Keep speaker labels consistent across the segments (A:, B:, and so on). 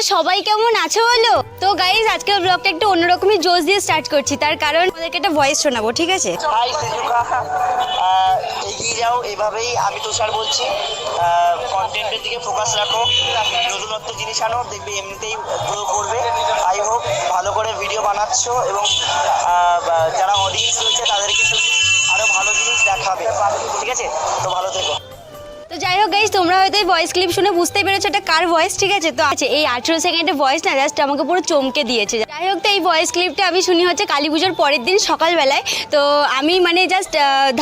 A: তো সবাই কেমন আছো বলো? তো গাইজ আজকের ব্লগটা একটু অন্যরকমই জোশ দিয়ে স্টার্ট করছি। তার কারণ আমাদেরকে একটা ভয়েস শোনাবো, ঠিক আছে?
B: এগিয়ে যাও, এভাবেই আমি তুষার বলছি। কন্টেন্টের দিকে ফোকাস রাখো। নতুনত্ব জিনিস আনো, দেখবে এমনিতেই গ্রো করবে। আই হোপ ভালো করে ভিডিও বানাচ্ছ এবং যারা অডিয়েন্স রয়েছে, তাদেরকে আরও ভালো জিনিস দেখাবে। ঠিক আছে? তো ভালো থেকো।
A: যাই হোক গাইজ তোমরা হয়তো এই ভয়েস ক্লিপ শুনে বুঝতেই পেরেছ এটা কার ভয়েস ঠিক আছে? তো আছে এই আঠেরো সেকেন্ডের ভয়েস না জাস্ট আমাকে পুরো চমকে দিয়েছে। যাই হোক, তো এই ভয়েস ক্লিপটা আমি শুনি হচ্ছে কালী পুজোর পরের দিন সকালবেলায়। তো আমি মানে জাস্ট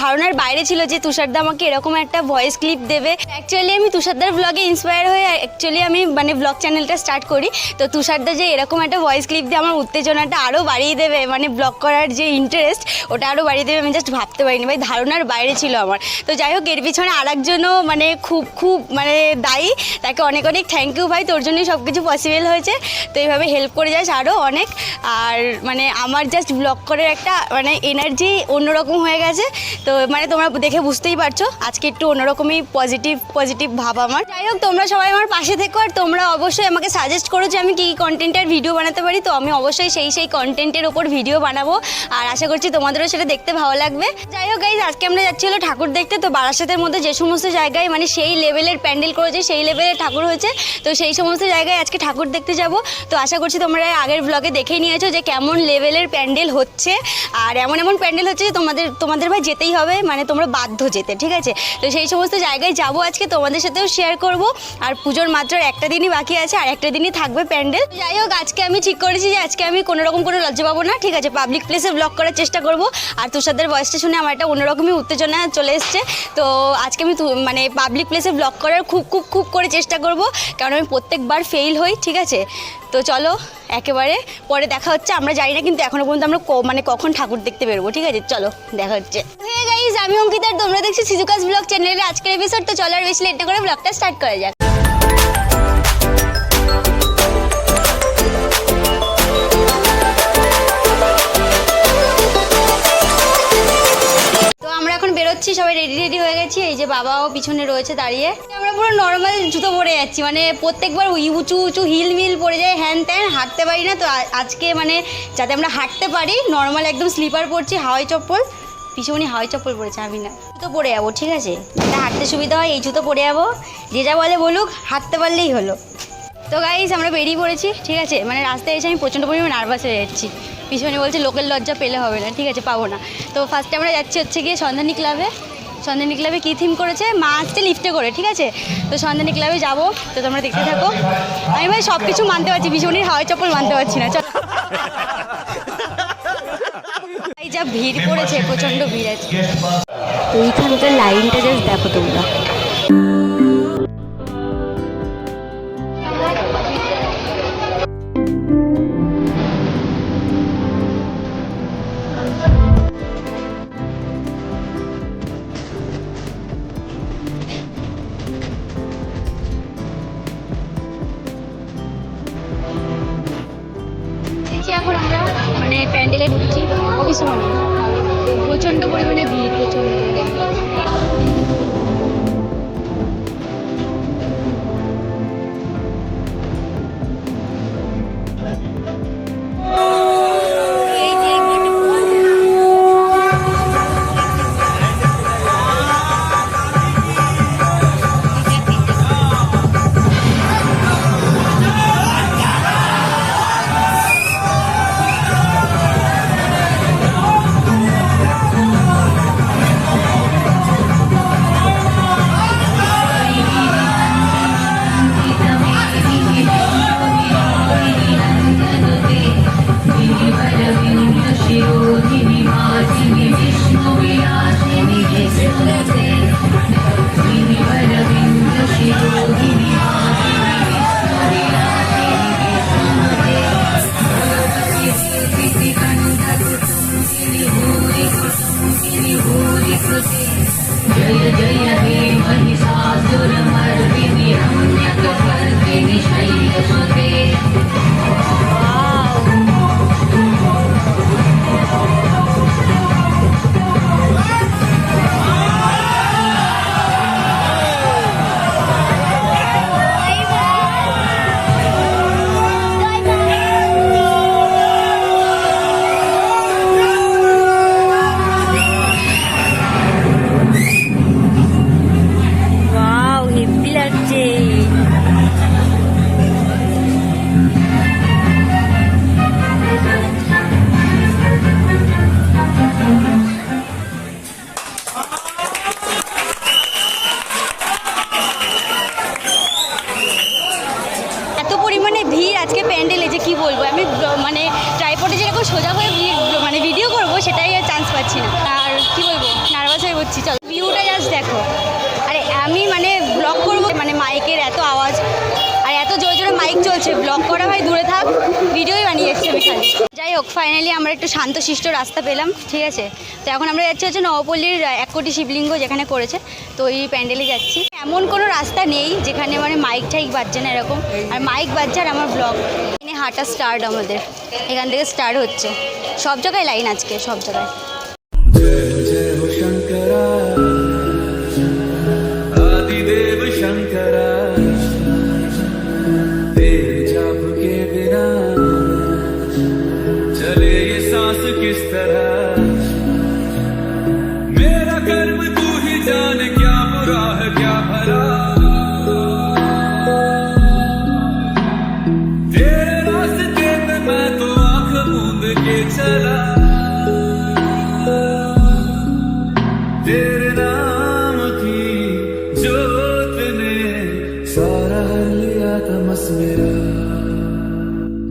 A: ধারণার বাইরে ছিল যে তুষারদা আমাকে এরকম একটা ভয়েস ক্লিপ দেবে। অ্যাকচুয়ালি আমি তুষারদার ব্লগে ইন্সপায়ার হয়ে অ্যাকচুয়ালি আমি মানে ব্লগ চ্যানেলটা স্টার্ট করি। তো তুষারদা যে এরকম একটা ভয়েস ক্লিপ দিয়ে আমার উত্তেজনাটা আরও বাড়িয়ে দেবে মানে ব্লগ করার যে ইন্টারেস্ট ওটা আরও বাড়িয়ে দেবে, আমি জাস্ট ভাবতে পারিনি, ভাই, ধারণার বাইরে ছিল আমার। তো যাই হোক, এর পিছনে আরেকজনও মানে খুব খুব মানে দায়ী। তাকে অনেক অনেক থ্যাংক ইউ ভাই, তোর জন্যই সব কিছু পসিবল হয়েছে। তো এইভাবে হেল্প করে যাস আরও অনেক। আর মানে আমার জাস্ট ব্লগ করার একটা মানে এনার্জি অন্যরকম হয়ে গেছে। তো মানে তোমরা দেখে বুঝতেই পারছ, আজকে একটু অন্যরকমই পজিটিভ পজিটিভ ভাব আমার। যাই হোক, তোমরা সবাই আমার পাশে থেকো আর তোমরা অবশ্যই আমাকে সাজেস্ট করো যে আমি কী কী কন্টেন্টের ভিডিও বানাতে পারি। তো আমি অবশ্যই সেই সেই কন্টেন্টের ওপর ভিডিও বানাবো। আর আশা করছি তোমাদেরও সেটা দেখতে ভালো লাগবে। যাই হোক গাইজ আজকে আমরা যাচ্ছি হলো ঠাকুর দেখতে। তো বারাসাতের মধ্যে যে সমস্ত জায়গায় মানে সেই লেভেলের প্যান্ডেল করেছে, সেই লেভেলের ঠাকুর হয়েছে। তো সেই সমস্ত জায়গায় আজকে ঠাকুর দেখতে যাব। তো আশা করছি তোমরা আগের ব্লগে দেখেই নিয়েছো যে কেমন লেভেলের প্যান্ডেল হচ্ছে। আর এমন এমন প্যান্ডেল হচ্ছে যে তোমাদের তোমাদের ভাই যেতেই হবে মানে তোমরা বাধ্য যেতে, ঠিক আছে? তো সেই সমস্ত জায়গায় যাব আজকে, তোমাদের সাথেও শেয়ার করব। আর পুজোর মাত্র একটা দিনই বাকি আছে, আর একটা দিনই থাকবে প্যান্ডেল। যাই হোক, আজকে আমি ঠিক করেছি যে আজকে আমি কোনো রকম কোনো লজ্জা পাবো না, ঠিক আছে? পাবলিক প্লেসে ব্লগ করার চেষ্টা করব। আর তুষারদের ভয়েসটা শুনে আমার একটা অন্যরকমই উত্তেজনা চলে এসছে। তো আজকে আমি মানে পাবলিক প্লেসে ব্লগ করার খুব খুব খুব করে চেষ্টা করব। কারণ আমি প্রত্যেকবার ফেল হই, ঠিক আছে? তো চলো, একেবারে পরে দেখা হচ্ছে। আমরা জানি না কিন্তু এখনও পর্যন্ত আমরা মানে কখন ঠাকুর দেখতে বেরোবো, ঠিক আছে? চলো, দেখা হচ্ছে। হ্যাঁ গাইজ আমি অঙ্কিতার তোমরা দেখছি সিজুকাস ব্লগ চ্যানেলের আজকের এপিসোড তো চলো আর বেশি লেট করে ব্লগটা স্টার্ট করা যাক। বেরোচ্ছি সবাই রেডি রেডি হয়ে গেছি। এই যে বাবাও পিছনে রয়েছে দাঁড়িয়ে। আমরা পুরো নর্মাল জুতো পরে যাচ্ছি মানে প্রত্যেকবার উঁচু উঁচু হিল মিল পরে যায় হ্যান ত্যান হাঁটতে পারি না। তো আজকে মানে যাতে আমরা হাঁটতে পারি নর্মাল একদম স্লিপার পরছি, হাওয়াই চপ্পল। পিছনে হাওয়াই চপ্পল পরেছে, আমি না। জুতো পরে যাব, ঠিক আছে? যাতে হাঁটতে সুবিধা হয়, এই জুতো পরে যাব। যে যা বলে বলুক, হাঁটতে পারলেই হলো। তো গাইজ আমরা বেরিয়ে পড়েছি, ঠিক আছে? মানে রাস্তায় এসে আমি প্রচণ্ড পরিমাণে নার্ভাস হয়ে যাচ্ছি। পিছনে বলছে, লোকের লজ্জা পেলে হবে না। ঠিক আছে, পাবো না। তো ফার্স্টে আমরা যাচ্ছি হচ্ছে গিয়ে সন্ধানী ক্লাবে সন্ধানী ক্লাবে কী থিম করেছে? মা আসছে লিফটে করে, ঠিক আছে? তো সন্ধানী ক্লাবে যাব। তো তোমরা দেখতে থাকো। আমি ভাই সব কিছু মানতে পারছি ভীষণই হাওয়াই চপ্পল মানতে পারছি না, চলো। যা ভিড় পড়েছে প্রচণ্ড ভিড় আছে। তো এইখানকার লাইনটা জাস্ট দেখো তোমরা। ঢুকছি ওই সময় প্রচণ্ড পরিমাণে ভিড় প্রচণ্ড। এই যাই হোক ফাইনালি আমরা একটু শান্তশিষ্ট রাস্তা পেলাম, ঠিক আছে? তো এখন আমরা যাচ্ছি হচ্ছে নবপল্লীর এক কোটি শিবলিঙ্গ যেখানে করেছে। তো ওই প্যান্ডেলে যাচ্ছি। এমন কোনো রাস্তা নেই যেখানে মানে মাইক ঠাইক বাজছে না এরকম। আর মাইক বাজছে আর আমার ব্লগ এখানে হাঁটা স্টার্ট আমাদের। এখান থেকে স্টার্ট হচ্ছে। সব জায়গায় লাইন আজকে, সব জায়গায়।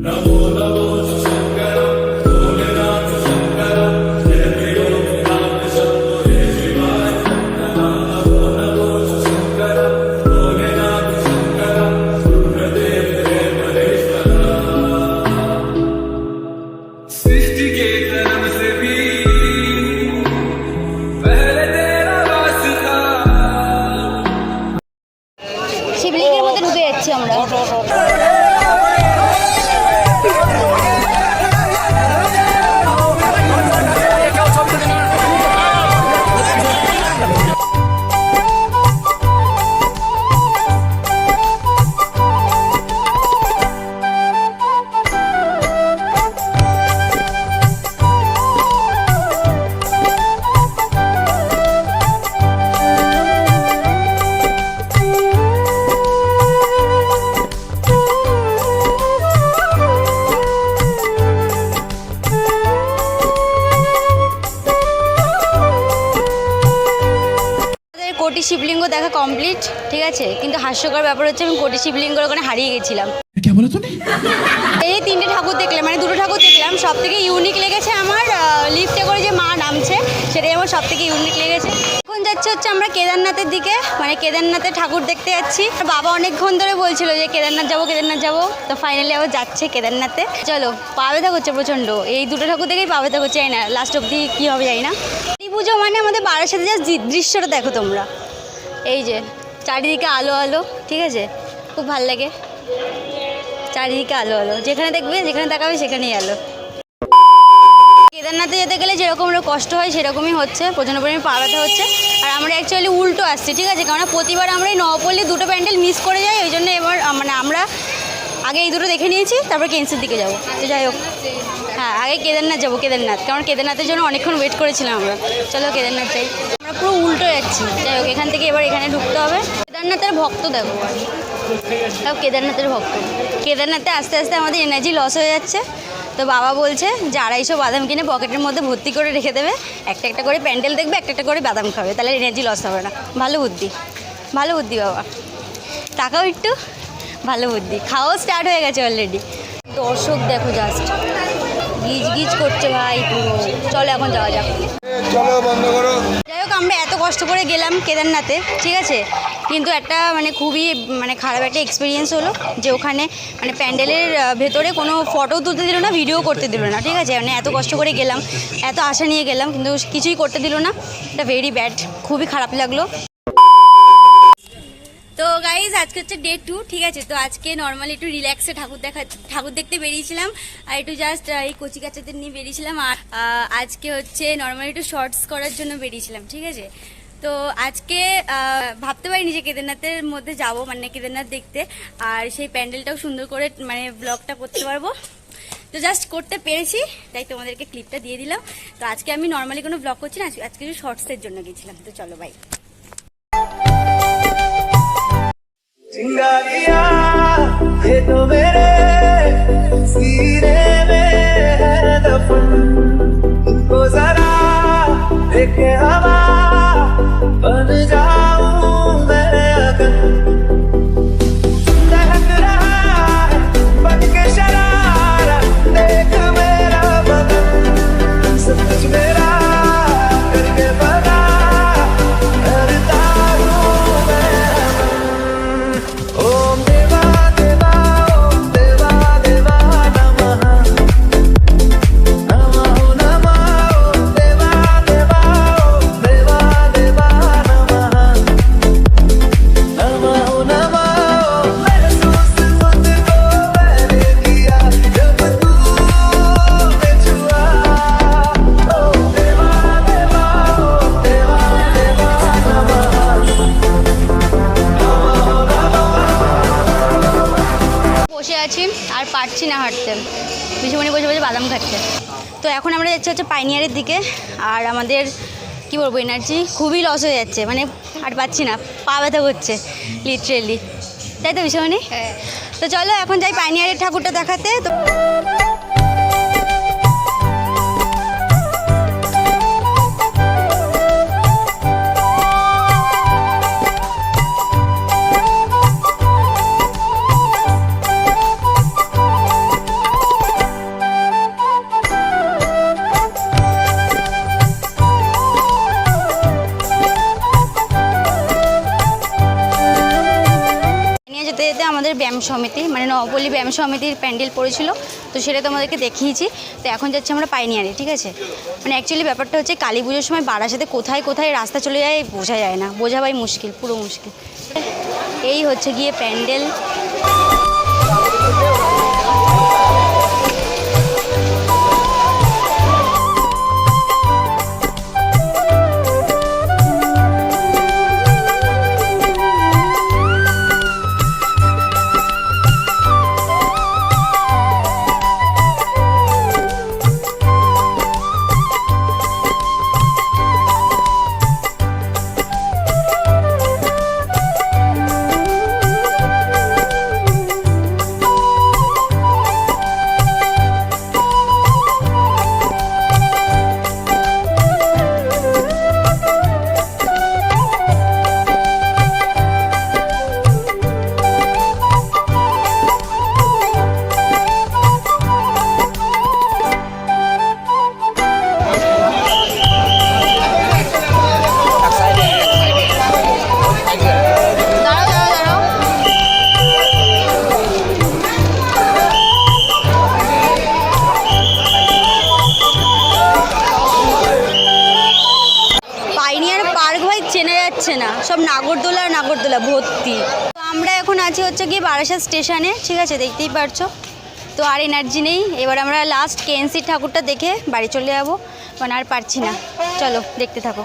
A: Namo Namo শিবলিঙ্গ দেখা কমপ্লিট ঠিক আছে? কিন্তু হাস্যকর ব্যাপার হচ্ছে আমি কোটি শিবলিঙ্গর ওখানে হারিয়ে গেছিলাম। এই তিনটে ঠাকুর দেখলাম মানে দুটো ঠাকুর দেখলাম সব থেকে ইউনিক লেগেছে আমার লিফটে করে যে মা নামছে সেটাই আমার সব থেকে ইউনিক লেগেছে। এখন যাচ্ছে হচ্ছে আমরা কেদারনাথের দিকে মানে কেদারনাথের ঠাকুর দেখতে যাচ্ছি। বাবা অনেকক্ষণ ধরে বলছিল যে কেদারনাথ যাব কেদারনাথ যাব। তো ফাইনালি আবার যাচ্ছে কেদারনাথে। চলো পা ব্যথা করছে প্রচণ্ড। এই দুটো ঠাকুর দেখেই পা ব্যথা করছে না লাস্ট অবধি কী হবে যাই না। এই পুজো মানে আমাদের বারাসাতে যা দৃশ্যটা দেখো তোমরা। এই যে, চারিদিকে আলো আলো, ঠিক আছে? খুব ভালো লাগে। চারিদিকে আলো আলো। যেখানে দেখবে, যেখানে দেখাবে সেখানেই আলো। কেদারনাথে যেতে গেলে যেরকম কষ্ট হয়, সেরকমই হচ্ছে। প্রচণ্ড পরিমাণে পা ব্যথা হচ্ছে। আর আমরা অ্যাকচুয়ালি উল্টো আসছি, ঠিক আছে? কারণ প্রতিবার আমরা এই নবপল্লী দুটো প্যান্ডেল মিস করে যাই, ওই জন্য এবার মানে আমরা আগে এই দুটো দেখে নিয়েছি, তারপর কেন্সের দিকে যাব। তো যাই হোক। হ্যাঁ আগে কেদারনাথ যাব, কেদারনাথ। কারণ কেদারনাথের জন্য অনেকক্ষণ ওয়েট করেছিলাম আমরা। চলো কেদারনাথ যাই। আমরা পুরো উল্টো যাচ্ছি। যাই হোক, এখান থেকে এবার এখানে ঢুকতে হবে। কেদারনাথের ভক্ত দেখো। সব কেদারনাথের ভক্ত। কেদারনাথে আস্তে আস্তে আমাদের এনার্জি লস হয়ে যাচ্ছে। তো বাবা বলছে যে আড়াইশো বাদাম কিনে পকেটের মধ্যে ভর্তি করে রেখে দেবে। একটা একটা করে প্যান্ডেল দেখবে, একটা একটা করে বাদাম খাবে। তাহলে এনার্জি লস হবে না। ভালো বুদ্ধি। ভালো বুদ্ধি বাবা। টাকাও একটু। ভালো বুদ্ধি। খাওয়াও স্টার্ট হয়ে গেছে অলরেডি দর্শক দেখো জাস্ট গিজ গিজ করছে ভাই পুরো। চলো এখন যাওয়া যাক।
C: চলো বন্ধ করো।
A: যাই হোক আমরা এত কষ্ট করে গেলাম কেদারনাথে ঠিক আছে? কিন্তু একটা মানে খুবই মানে খারাপ একটা এক্সপিরিয়েন্স হলো যে ওখানে মানে প্যান্ডেলের ভেতরে কোনো ফটো তুলতে দিল না ভিডিও করতে দিল না ঠিক আছে? মানে এত কষ্ট করে গেলাম এত আশা নিয়ে গেলাম কিন্তু কিছুই করতে দিল না। এটা ভেরি ব্যাড খুবই খারাপ লাগল। আজকে হচ্ছে ডে টু ঠিক আছে? তো আজকে নর্মালি একটু রিল্যাক্সে ঠাকুর দেখা, ঠাকুর দেখতে বেরিয়েছিলাম আর একটু জাস্ট এই কচি কাচাদের নিয়ে বেরিয়েছিলাম আর আজকে হচ্ছে নর্মালি একটু শর্টস করার জন্য বেরিয়েছিলাম, ঠিক আছে? তো আজকে ভাবতে পারিনি যে কেদারনাথের মধ্যে যাব মানে কেদারনাথ দেখতে। আর সেই প্যান্ডেলটাও সুন্দর করে মানে ব্লগটা করতে পারব। তো জাস্ট করতে পেরেছি, তাই তোমাদেরকে ক্লিপটা দিয়ে দিলাম। তো আজকে আমি নর্মালি কোনো ব্লগ করছি না, আজকে- শর্টসের জন্য গেছিলাম। তো চলো বাই
D: te tomaré,
A: iré. আছি আর পারছি না হাঁটতে। পিসুমণি বসে বসে বাদাম খাচ্ছে। তো এখন আমরা যাচ্ছি হচ্ছে পাইনিয়ারের দিকে আর আমাদের কি বলব এনার্জি খুবই লস হয়ে যাচ্ছে। মানে আর পাচ্ছি না পা ব্যথা করছে লিটারেলি তাই তো পিসুমণি তো চলো এখন যাই পাইনিয়ারের ঠাকুরটা দেখাতে। তো ব্যায়াম সমিতি মানে নবপল্লী ব্যায়াম সমিতির প্যান্ডেল পড়েছিল, তো সেটা তোমাদেরকে দেখিয়েছি। তো এখন যাচ্ছি আমরা পাইনিয়ারি, ঠিক আছে? মানে অ্যাকচুয়ালি ব্যাপারটা হচ্ছে কালী পুজোর সময় বারাসাতে কোথায় কোথায় রাস্তা চলে যায় বোঝা যায় না। বোঝাবাই মুশকিল, পুরো মুশকিল। এই হচ্ছে গিয়ে প্যান্ডেল। আর ভর্তি। তো আমরা এখন আছি হচ্ছে গিয়ে বারাসাত স্টেশনে, ঠিক আছে? দেখতেই পারছ। তো আর এনার্জি নেই। এবার আমরা লাস্ট কেএনসি ঠাকুরটা দেখে বাড়ি চলে যাব। মানে আর পারছি না। চলো, দেখতে থাকো।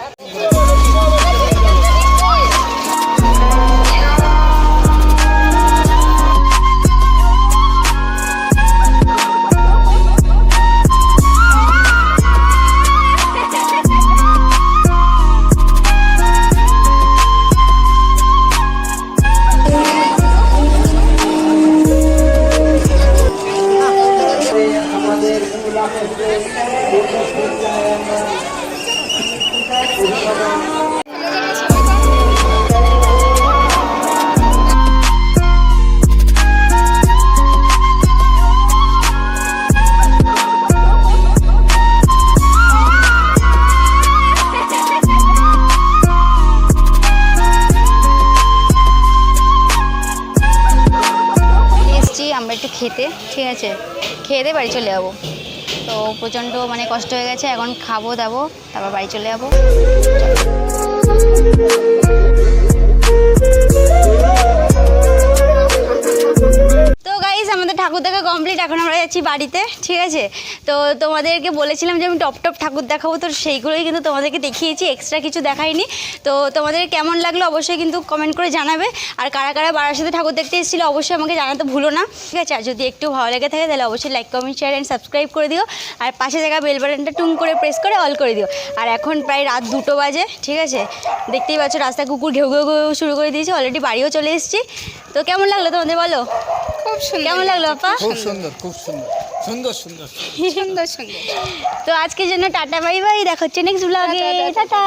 A: এসছি আমরা একটু খেতে ঠিক আছে? খেয়ে দিয়ে বাড়ি চলে যাব। তো প্রচণ্ড মানে কষ্ট হয়ে গেছে, এখন খাব, দাবো, তারপর বাড়ি চলে যাব। আমাদের ঠাকুর দেখা কমপ্লিট এখন আমরা যাচ্ছি বাড়িতে ঠিক আছে? তো তোমাদেরকে বলেছিলাম যে আমি টপ টপ ঠাকুর দেখাবো তো সেইগুলোই কিন্তু তোমাদেরকে দেখিয়েছি এক্সট্রা কিছু দেখাইনি। তো তোমাদের কেমন লাগল অবশ্যই কিন্তু কমেন্ট করে জানাবে। আর কারা কারা বাড়ার সাথে ঠাকুর দেখতে এসেছিল অবশ্যই আমাকে জানাতে ভুলো না ঠিক আছে? আর যদি একটু ভালো লেগে থাকে তাহলে অবশ্যই like comment share and subscribe করে দিও। আর পাশে জায়গা বেল বাটনটা টুং করে প্রেস করে অল করে দিও। আর এখন প্রায় রাত দুটো বাজে ঠিক আছে? দেখতেই পাচ্ছ রাস্তা কুকুর ঘেউ ঘেউ ঘেউ শুরু করে দিয়েছি অলরেডি বাড়িও চলে এসেছি। তো কেমন লাগল তোমাদের বলো?
E: খুব সুন্দর।
A: কেমন লাগল আপা
C: খুব সুন্দর খুব সুন্দর। সুন্দর সুন্দর
E: সুন্দর। সুন্দর
A: তো আজকের জন্য টাটা বাই বাই। দেখা হচ্ছে নেক্সট ব্লগে টাটা।